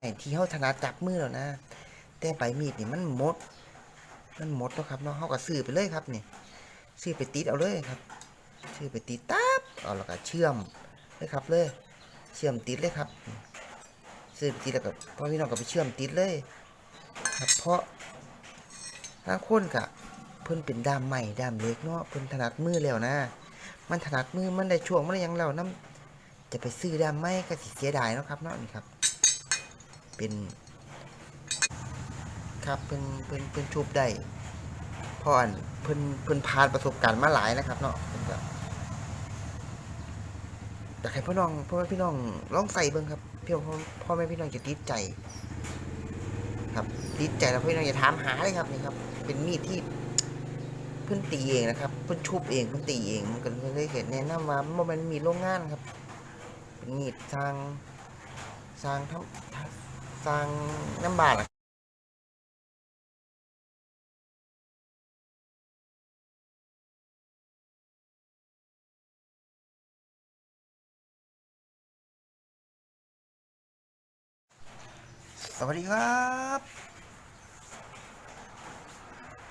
ไอ้ที่เฮาถนัดจับมือแล้วนะ แต่ใบมีดนี่มันหมด มันหมดแล้วครับเนาะเฮาก็ซื้อไปเลยครับนี่ซื้อไปติดเอาเลยครับซื้อไปติดตับเอาแล้วก็เชื่อมเลยครับเลยเชื่อมติดเลยครับซื้อไปติดแล้วก็พ่อพี่น้องก็ไปเชื่อมติดเลยครับเพราะทางคนกะเพิ่นเป็นดามใหม่ดามเล็กเนาะเพิ่นถนัดมือแล้วนะ มันถนัดมือมันได้ช่วงมันได้ยังแล้วน้ำจะไปซื้อดามไม้ก็สิเสียดายเนาะครับเนาะนี่ครับ เป็นครับเพิ่นเพิ่นเพิ่นชุบได้เพราะอันเพิ่นเพิ่นผ่านประสบการณ์มาหลายนะครับ เนาะเพิ่นก็อยากให้พ่อน้องพ่อแม่พี่น้องลองใส่เบิ่งครับเพื่อพ่อพ่อแม่พี่น้องจะติดใจ ครับติดใจแล้วพี่น้องอย่าถามหาเลยครับนี่ครับ เป็นมีดที่เพิ่นตีเองนะครับเพิ่นชุบเองเพิ่นตีเองมันก็เลยเห็นแนะนำว่ามันบ่แมันมีดโรงงานครับ เป็นมีดสร้างสร้างทำ สร้างน้ำบาดสวัสดีครับ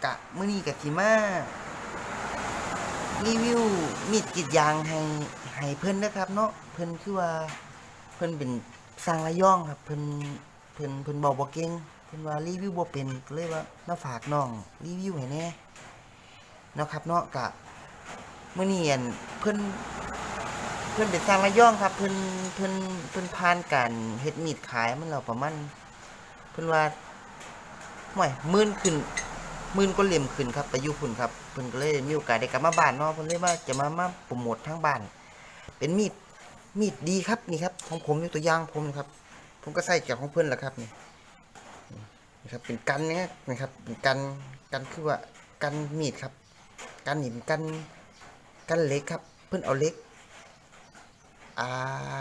กะมือนี้กะสิมารีวิวมีดกรีดยางให้ให้เพิ่นนะครับ เนาะเพิ่นคือว่าเพิ่นเป็นสร้างระย่องครับเพิ่น เพิ่นเพิ่นบอกบ่เก่งเพิ่นว่ารีวิวบ่เป็นก็เลยว่ามาฝากน้องรีวิวให้แน่นะครับเนาะกะมื้อนี้อันเพิ่นเพิ่นเป็นสร้างระย่องครับ เพิ่นเพิ่นเพิ่นผ่านการเฮ็ดมีดขายมันแล้วประมาณเพิ่นว่าห่วยมื่นขึ้นมื่นก็เหลี่ยมขึ้นครับไปอยู่พุ่นครับเพิ่นก็เลยมีโอกาสได้กลับมาบ้านเนาะเพิ่นเลยว่าจะมามาโปรโมททางบ้าน เป็นมีดมีดดีครับนี่ครับของผมยกตัวอย่างผมนะครับ ผมก็ใส่จากของเพิ่อนแหละครับนี่นี่ครับเป็นกันนี่นะครับเป็นกันกันคือว่ากันมีดครับ กันนี่เป็นกันกันเล็กครับ เพิ่อนเอาเล็กอ่า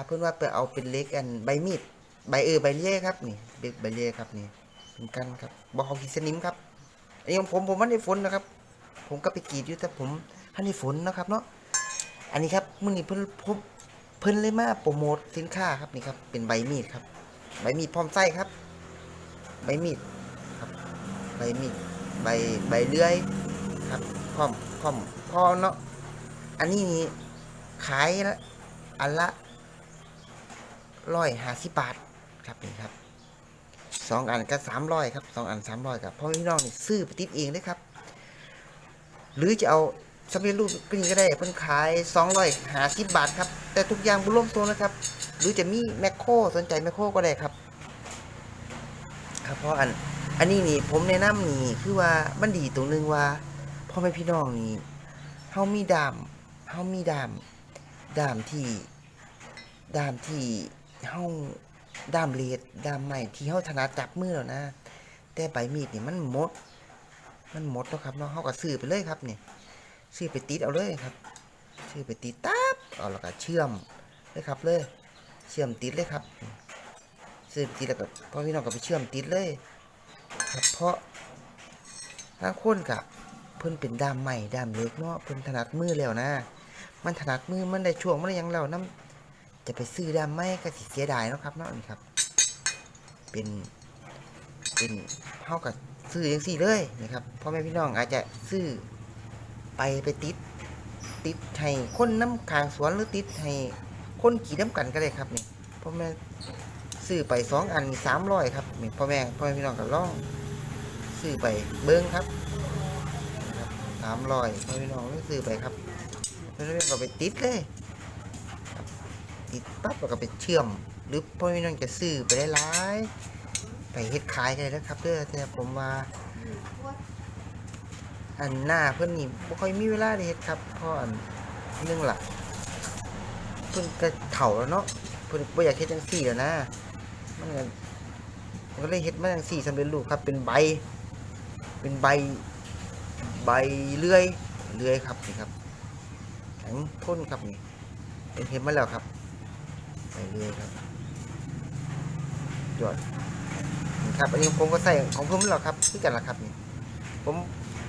เพิ่อนว่าไปเอาเป็นเล็กอันใบมีดใบเออใบเล่ครับนี่เบ็ดใบเล่ครับนี่เป็นกันครับบ่เอาขีดสนิมครับไอ้ของผมผมมันได้ฝนนะครับ ผมก็ไปกรีดอยู่แต่ผมท่านได้ฝนนะครับเนาะอันนี้ครับมื่อนี้เพิ่อนพบเพิ่อนเลยมาโปรโมทสินค้าครับนี่ครับเป็นใบมีดครับ ใบมีดพร้อมไส้ครับ ใบมีดครับ ใบมีดใบใบเลื่อยครับพร้อมพร้อมพอเนาะอันนี้นี่ขายละอันละร้อยห้าสิบบาทครับนี่ครับสองอันก็สามร้อยครับสองอันสามร้อยครับพ่อพี่น้องนี่ซื้อไปติดเองเลยครับ หรือจะเอา สำเร็จรูปก็นี่ก็ได้เพิ่นขายสองร้อยหาสิบบาทครับ แต่ทุกอย่างบุร่วมตัวนะครับ หรือจะมีแมคโครสนใจแมคโครก็ได้ครับ ครับเพราะอัน อันนี้นี่ผมแนะนำนี่คือว่ามันดีตรงนึงว่าพ่อแม่พี่น้องนี่เฮามีดามเฮามีดาม ดามที่ดามที่เฮาดามเลดดามใหม่ที่เฮาถนัดจับมือแล้วนะ แต่ใบมีดนี่มันหมด มันหมดแล้วครับเนาะเฮาก็ซื้อไปเลยครับเนี่ย ซื้อไปติดเอาเลยครับซื้อไปติดตับเอาแล้วก็เชื่อมเลยครับเลย เชื่อมติดเลยครับซื้อติดแล้วก็พ่อพี่น้องก็ไปเชื่อมติดเลยครับเพราะทาคนกะเพิ่นเป็นดามใหม่ดามเล็กเนาะเพิ่นถนัดมือแล้วนะ มันถนัดมือมันได้ช่วงมันได้ยังแล้วน้ำจะไปซื้อดามไม้ก็สิเสียดายเนาะครับเนาะนี่ครับ เป็นเป็นเท่ากับซื้ออย่างสี่เลยนะครับพ่อแม่พี่น้องอาจจะซื้อ ไปไปติด ติดให้คนน้ำคางสวนหรือติดให้คนขี่น้ำกันก็ได้ครับนี่พ่อแม่ซื้อไปสองอันสามร้อยครับนี่พ่อแม่พ่อแม่พี่น้องก็ลองซื้อไปเบิ้งครับสามร้อยพ่อแม่พี่น้องก็ซื้อไปครับพ่อแม่ก็ไปติดเลยติดปั๊บแล้วก็ไปเชื่อม หรือพ่อพี่น้องจะซื้อไปได้หลายไปเฮ็ดขายกันเลยนะครับเด้อแต่ผมว่า อันหน้าเพิ่อนนี่บ่ค่อยมีเวลาเฮ็ดครับเพราะอันนึงล่ะเพิ่นก็เฒ่าแล้วเนาะเพิ่นบ่อยากเฮ็ดจังซี่แล้วนะมันก็มันก็เลยเฮ็ดมาจังซี่สำเร็จรูปครับ เป็นใบ เป็นใบ ใบเลื่อยเลื่อยครับนี่ครับแข็งทนครับนี่เป็นเห็นมาแล้วครับไปเรื่อยครับยอดครับอันนี้ผมก็ใส่ของผมแล้วครับคือกันละครับนี่ผม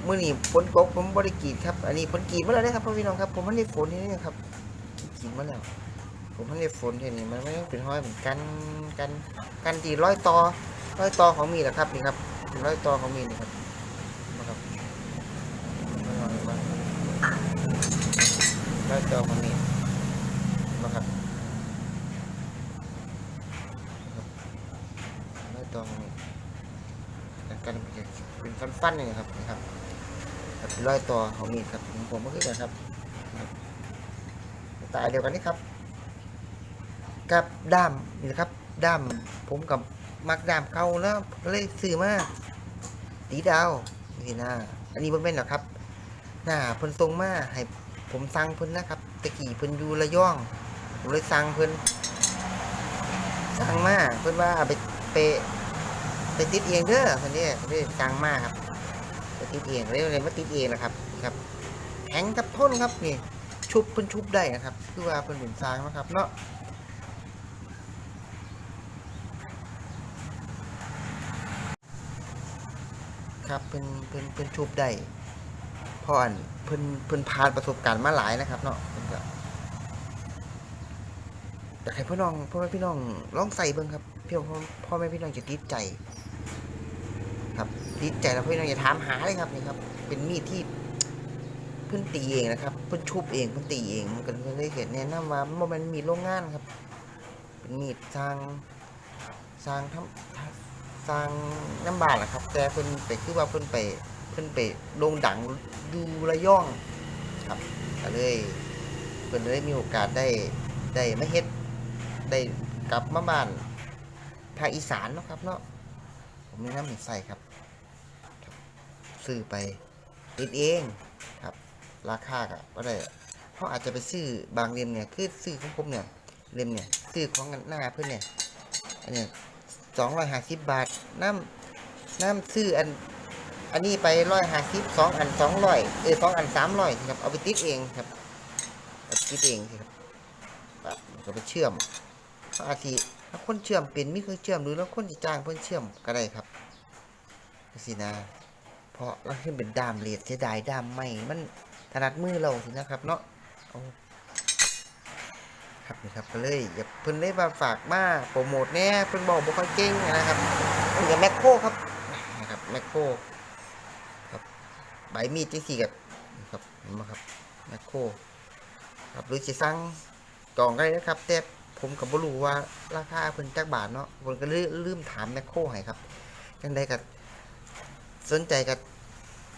มื่อนี่ฝนตกผมบริกรีดครับ อันนี้ฝนกรีดมาแล้วนะครับพ่อพี่น้องครับ ผมมันได้ฝนนี่นะครับกรีดมาแล้ว ผมไม่ได้ฝนเห็นนี่มันไม่ต้องเป็นห้อยเหมือนกันกันกันที่ร้อยต่อร้อยต่อของมีแหละครับนี่ครับร้อยต่อของมีนี่ครับนะครับร้อยต่อของมีนะครับร้อยต่อของมีกันกันเป็นฟันๆนี่ครับ ร้อยต่อของมีครับของผมก็คือกันครับตายเดียวกันนี่ครับกับด้ามนี่นะครับด้ามผมกับมักด้ามเขาแล้วเลยซื้อมาตีดาวนี่นะอันนี้บ่เป็นหรอครับหน้าเพิ่นทรงมาให้ผมสั่งเพิ่นนะครับตะกี้เพิ่นอยู่ระย่องผมเลยสั่งเพิ่นสั่งมาเพิ่นว่าเอาไปไปไปติดเองเด้อคนนี้เลยสั่งมาครับ ติดเองเลยเลยมาติดเองนะครับครับแข็งกับทนครับนี่ชุบเพิ่นชุบได้นะครับ คือว่าเพิ่นเป็นสร้างนะครับเนาะครับเพิ่นเพิ่นเพิ่นชุบได้พอนเพิ่นเพิ่นผ่านประสบการณ์มาหลายนะครับเนาะเพิ่นก็อยากให้พี่น้องพ่อแม่พี่น้องลองใส่เบิ่งครับพี่น้องพ่อแม่พี่น้องจะติดใจครับ ติดใจแล้วพี่น้องอย่าถามหาเลยครับนี่ครับ เป็นมีดที่เพิ่นตีเองนะครับ เพิ่นชุบเองเพิ่นตีเองมันก็เลยเห็นแนะนำว่ามันบ่แม่นมีโรงงานครับ เป็นมีดสร้างสร้างทำสร้างน้ำบาดนะครับ แต่เพิ่นไปคือว่าเพิ่นไปเพิ่นไปโด่งดังดูระย่องครับก็เลยเพิ่นได้มีโอกาสได้ได้มาเฮ็ดได้กลับมาบ้านภาคอีสานเนาะครับเนาะผมมีน้ำหนึ่งใส่ครับ ซื้อไปติดเองครับ ราคาก็บ่ได้เขาอาจจะไปซื้อบางเล่มเนี่ยคือซื้อของผมเนี่ยเล่มเนี่ยซื้อของหน้าเพิ่อนเนี่ยอันเนี้ยสองร้อยห้าสิบบาทน้ำน้ำซื้ออันอันนี้ไปร้อยห้าสิบสองอันสองร้อยเออสองอันสามร้อยครับเอาไปติดเองครับติดเองครับแบบก็ไปเชื่อมอาทีถ้าคนเชื่อมเป็นไม่เคยเชื่อมหรือแล้วคนจะจ้างเพื่อนเชื่อมก็ได้ครับสินะ เพราะเราขึ้นเป็นดามเลดเสียดายดามไม่มันถนัดมือเราสินะครับ เนาะครับนี่ครับก็เลยอยาเพิ่นได้มาฝากมาโปรโมทแน่เพิ่นบอกบ่ค่อยเก่งนะครับเพิ่นกับแมคโครครับนะครับแมคโครครับใบมีดจังซี่กับครับเห็นบ่ครับแมคโครครับหรือสิสั่งจองได้นะครับแต่ผมก็บ่รู้ว่าราคาเพิ่นจักบาทเนาะผมก็ลืมถามแมคโครให้ครับจังไดก็ สนใจก็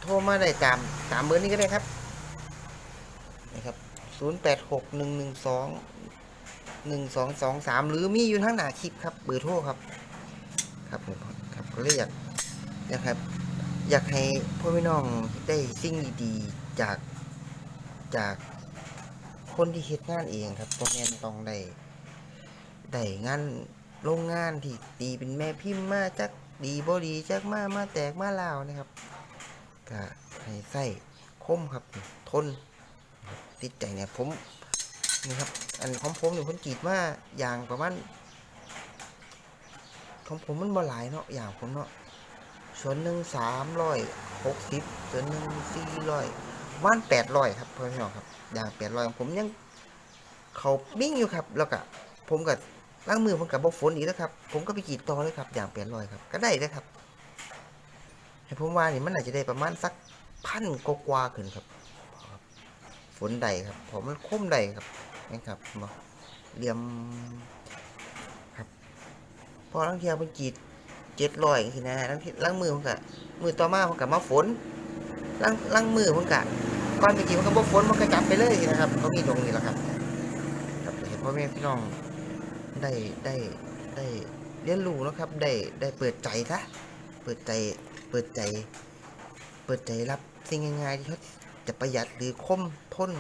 โทรมาได้ตามตามเบอร์นี้ก็ได้ครับนะครับ 086112หนึ่งสองสองสามหรือมีอยู่ทั้งหน้าคลิปครับเบอร์โทรครับ ครับผมครับก็เลยอยากอยากให้อยากให้พ่อพี่น้องได้สิ่งดีๆจากจากคนที่เฮ็ดงานเองครับพ่อแม่นต้องได้ได้งานโรงงานที่ตีเป็นแม่พิมพ์มาจัก ดีบ่ดีจักมามาแตกมาลาวนะครับก็ให้ใส่คมครับ ทนติดใจเนี่ยผมนี่ครับ อันของผมเนี่ยผมกีดมาอย่างประมาณของผมมันบ่หลายเนาะอย่างผมเนาะส่วนหนึ่งสามร้อยหกสิบส่วนหนึ่งสี่ร้อยว่านแปดร้อยครับพ่อพี่น้องครับอย่างแปดร้อยผมยังเขาบิ้งอยู่ครับ แล้วก็ผมกับ ล้างมือผมกับบกฝนอีกแล้วครับ ผมก็ไปกรีดต่อเลยครับ อย่างแปดร้อยครับ ก็ได้นะครับ ให้ผมว่านี่มันอาจจะได้ประมาณสักพันกกว่าขึ้นครับ ฝนใดครับ ผมมันคมใดครับนะครับบ่เหลี่ยมครับ พอลังเทียเป็นจีดเจ็ดรอยสินะลังทีลังมือผมกะมือต่อมาผมกะมาฝนลังลังมือผมกะก่อนไปจีมันก็บ่ฝนมันก็จับไปเลยนะครับเขามีตรงนี้แหละครับครับเห็นพ่อแม่พี่น้อง ได้ได้ได้เรียนรู้นะครับ ได้ได้เปิดใจซะเปิดใจเปิดใจ เปิดใจรับสิ่งง่ายๆที่เขาจะประหยัดหรือคมทน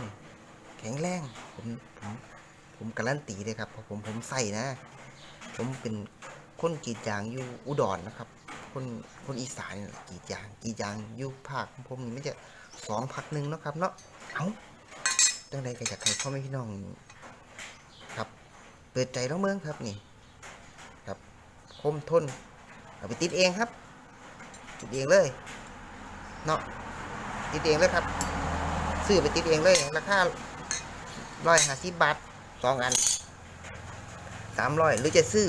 แข็งแรงผมผมผมการันตีเลยครับเพราะผมผมใส่นะ ผมเป็นคนกีดยางอยู่อุดรนนะครับ คนคนอีสานกีดยางกีดยางอยู่ภาคผมนี่ไม่จะสองพักหนึ่งนะครับเนาะเอาจังใดก็อยากให้พ่อแม่พี่น้อง เปิดใจน้องเมืองครับนี่ครับคมทนเอาไปติดเองครับติดเองเลยเนาะติดเองเลยครับซื้อไปติดเองเลยราคาร้อยห้าสิบบาทสองอันสามร้อยหรือจะซื้อ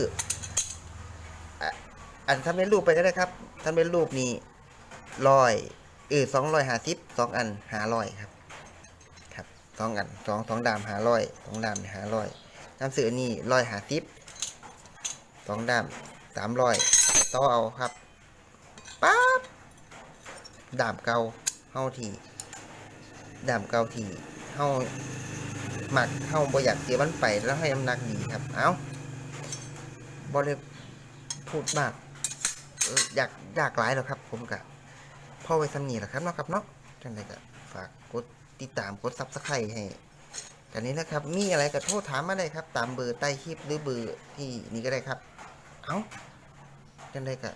อันทำเป็นรูปไปก็ได้ครับทำเป็นรูปนี้ร้อยเออสองร้อยห้าสิบสองอันหาร้อยครับ ครับสองอันสองสองดามหาร้อยสองดามหาร้อย น้ำซื้อนนี้ร้อยหาสิบสองดามสามร้อยต่อเอาครับป๊าบดามเก่าเฮาที่ดามเก่าที่เฮาหมักเข้าบ่อยากเสียมันไปแล้วให้น้ำหนักดีครับ เอาบ่ได้พูดมากอยากอยากหลายหรอครับ ผมกะพ่อไว้สำนีหละครับเนาะครับเนาะจังไดก็ฝากกดติดตามกดซับสไครต์ให้ กันนี้นะครับ มีอะไรก็โทรถามมาได้ครับ ตามเบอร์ใต้คลิปหรือเบอร์ที่นี่ก็ได้ครับ เอ้ากันเลยกับ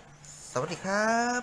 สวัสดีครับ